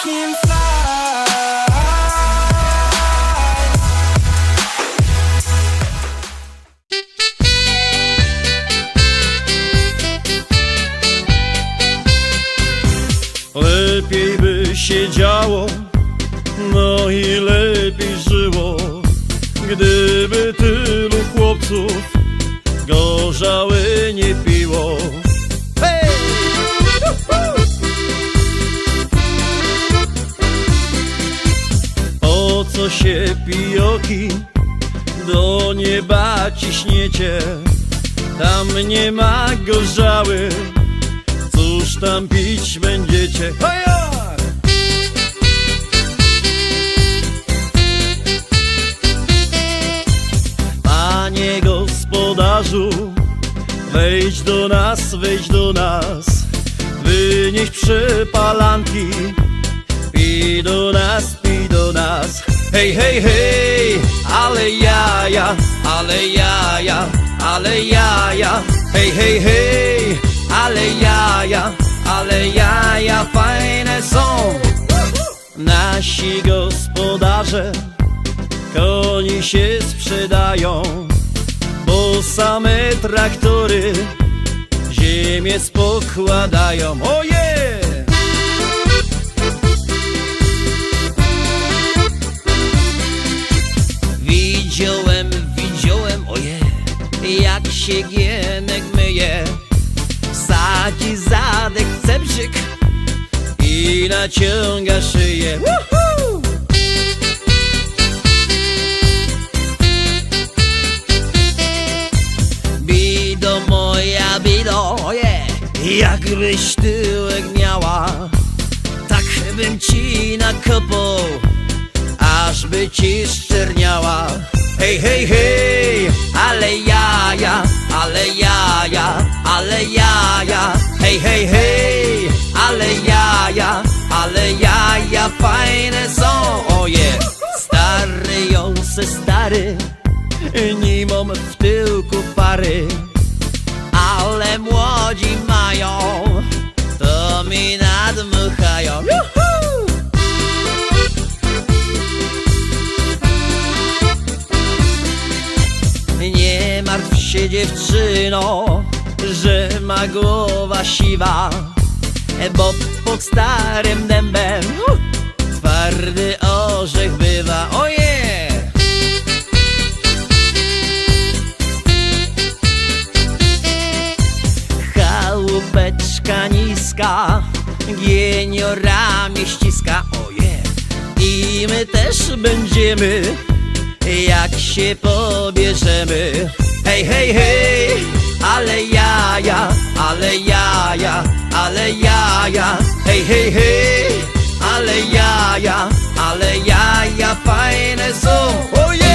Lepiej by się działo, no i lepiej żyło, gdyby tylu chłopców gorzały nie. Co się pijoki do nieba ciśniecie? Tam nie ma gorzały, cóż tam pić będziecie? Panie gospodarzu, wejdź do nas, wejdź do nas, wynieś przepalanki, pij do nas, pij do nas. Hej, hej, hej, ale jaja, ale jaja, ale jaja, hej, hej, hej, ale jaja, ale jaja fajne są. Nasi gospodarze koni się sprzedają, bo same traktory ziemię spokładają. Oje! Jak się gienek myje. Sadzi zadek cebrzyk i naciąga szyję. Bido moja, bido, yeah. jakbyś tyłek miała, tak bym ci nakopał, aż by ci szczerniała. Hej, hej, hej, ale jaja, ale jaja, ale jaja, hej, hej, hej, ale jaja, ale jaja fajne są, oje. Stary ją se stary, nie mam w tyłku pary, ale młodzi mają, to mi nadmuchają. Dziewczyno, że ma głowa siwa, bo pod starym dębem twardy orzech bywa. Oje! Chałupeczka niska, gieniorami ściska. Oje! I my też będziemy jak się pobierzemy. Hej, hej, hej, ale jaja, ale jaja, ale jaja. Hej, hej, hej, ale jaja, ale jaja fajne są. Oje!